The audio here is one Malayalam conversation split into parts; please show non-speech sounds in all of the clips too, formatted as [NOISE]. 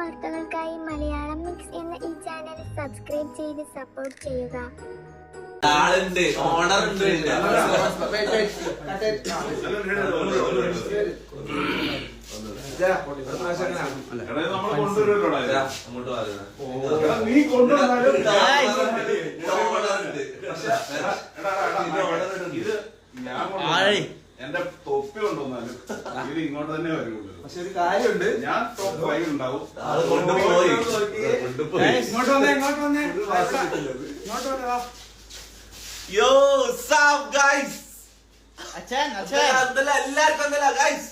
വാർത്തകൾക്കായി മലയാളം മിക്സ് എന്ന ഈ ചാനൽ സബ്സ്ക്രൈബ് ചെയ്ത് സപ്പോർട്ട് ചെയ്യുക ആളുണ്ട് ഓണർ ഉണ്ട്. അങ്ങോട്ട് ഇത് ഞാൻ എന്റെ തൊപ്പി കൊണ്ടുവന്നാലും ഇത് ഇങ്ങോട്ട് തന്നെ വരുള്ളൂ പക്ഷെ ഒരു കാര്യമുണ്ട്. ഞാൻ ടോപ്പ് ഫൈവ് ഉണ്ടാവും ഇങ്ങോട്ട് വന്നേ ഇങ്ങോട്ട് വന്നേ. ഇങ്ങോട്ട് വന്നേ യോ സാബ് ഗൈസ് അച്ഛൻ എല്ലാവർക്കും ഗൈസ്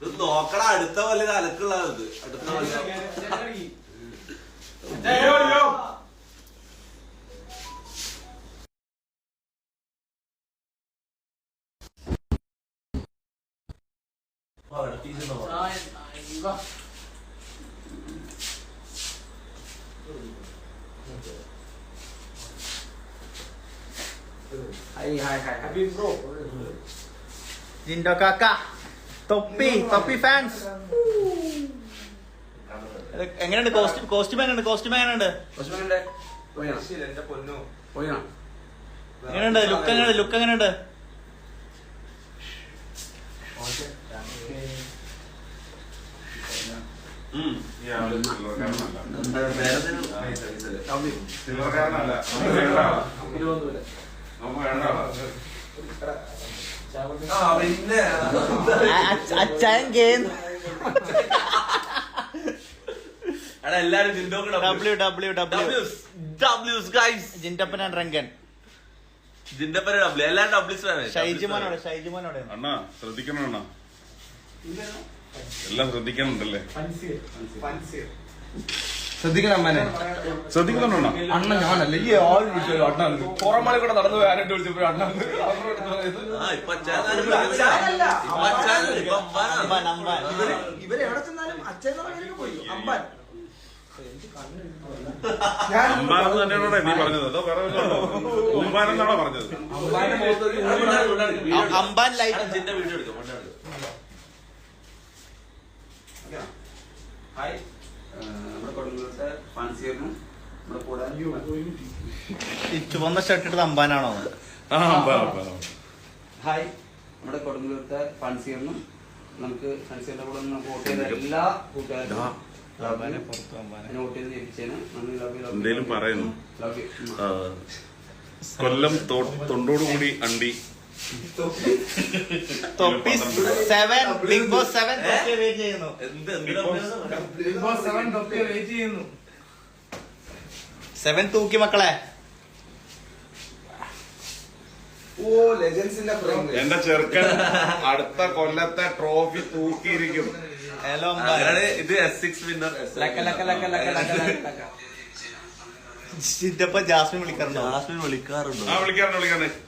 ഇത് നോക്കണ അടുത്ത പോലെ അലക്കുള്ളത് ഇത്. അടുത്ത പോലെ അയ്യോ, അയ്യോ. ഹായ് ഹായ് ഹായ് ജിൻഡോ കാക്ക തൊപ്പി തൊപ്പി ഫാൻസ് എങ്ങനെയുണ്ട് കോസ്റ്റ്യൂം കോസ്റ്റ്യൂം എങ്ങനെയുണ്ട് കോസ്റ്റ്യൂം എങ്ങനെയുണ്ട് എങ്ങനെയുണ്ട് ലുക്ക് എങ്ങനെയുണ്ട് ലുക്ക് എങ്ങനെയുണ്ട് ഉം. ഈ ആൾ ചില്ലറക്കാരനല്ല. ചില്ലറക്കാരനല്ല. നമുക്ക് വേണ്ട ആളാ. നമുക്ക് വേണ്ട ആളാ. പിന്നെ അച്ഛൻ ഗെയിം എടാ എല്ലാരും ജിൻഡോക്ക് ഡബ്ല്യു ഡബ്ല്യു ഡബ്ല്യു ഡബ്ല്യൂസ് ഗൈസ് ജിന്റപ്പൻ ആൻഡ് റങ്കൻ ജിന്റെ പേര് ഡബ്ല്യു എല്ലാ ഡബ്ല്യൂസ് ഷൈജുമോനോടെ ഷൈജുമോനോടെ. അണ്ണാ ശ്രദ്ധിക്കണം അണ്ണാ? എല്ലാം ശ്രദ്ധിക്കണുണ്ടല്ലേ ശ്രദ്ധിക്കണം അമ്മനെ. ശ്രദ്ധിക്കുന്നുണ്ടോ അണ്ണാ? ഞാനല്ല? ഈ ആൾ വിളിച്ചു അണ്ണ പുറമണി കൂടെ നടന്നു പോയി ആരെട്ട് വിളിച്ചപ്പോ അണ്ണ ആ ഇപ്പൊ അച്ഛൻ ഇപ്പൊ അച്ഛൻ ഇപ്പൊ അമ്പാൻ അമ്പാൻ ഇവർ എവിടെ ചെന്നാലും അച്ഛൻ പോയി. അമ്പാൻ അമ്പാനെന്ന് നീ പറഞ്ഞത്? അതോ വേറെ വല്ലതും ഉണ്ടോ? ഉമ്പാനെന്നാണോ പറഞ്ഞത്? അ- അമ്പാൻ ലൈറ്റ് വീട് വീഡിയോ എടുക്കും ഹായ് നമ്മുടെ കൊടുങ്ങല്ലൂരത്തെ ഫാൻസിയറിനും നമ്മുടെ കൂടെ ഈ ചുവന്ന ഷർട്ട് ഇട്ടത് അമ്പാനാണോ ആ അമ്പാ അമ്പാ ഹായ് നമ്മുടെ കൊടുങ്ങല്ലൂരത്തെ ഫാൻസിയറിനും നമുക്ക് ഫാൻസിയറിന്റെ കൂടെ നമുക്ക് വോട്ട് ചെയ്ത എല്ലാ കൂട്ടുകാർക്കും എന്തേലും പറയുന്നു. കൊല്ലം തൊണ്ടോടുകൂടി അണ്ടി. തൊപ്പി സെവൻ ബിഗ് ബോസ് സെവൻ തൊപ്പി വെയിറ്റ് ചെയ്യുന്നു. എന്ത് എന്തിനാ സെവൻ തൂക്കി മക്കളെ. ഓ ലെജൻസിന്റെ എന്റെ ചെറുക്കൻ അടുത്ത കൊല്ലത്തെ ട്രോഫി തൂക്കിയിരിക്കും. ഹലോ ഇത് എസ് സിക്സ് വിന്നർ ലക്ക, ലക്ക, ലക്ക, ലക്ക, ലക്ക, ലക്ക, ലക്ക. [LAUGHS] ജാസ്മിൻ വിളിക്കാറുണ്ടോ? ജാസ്മിൻ വിളിക്കാറുണ്ടോ? ആ വിളിക്കാറുണ്ട് വിളിക്കാറുണ്ട്.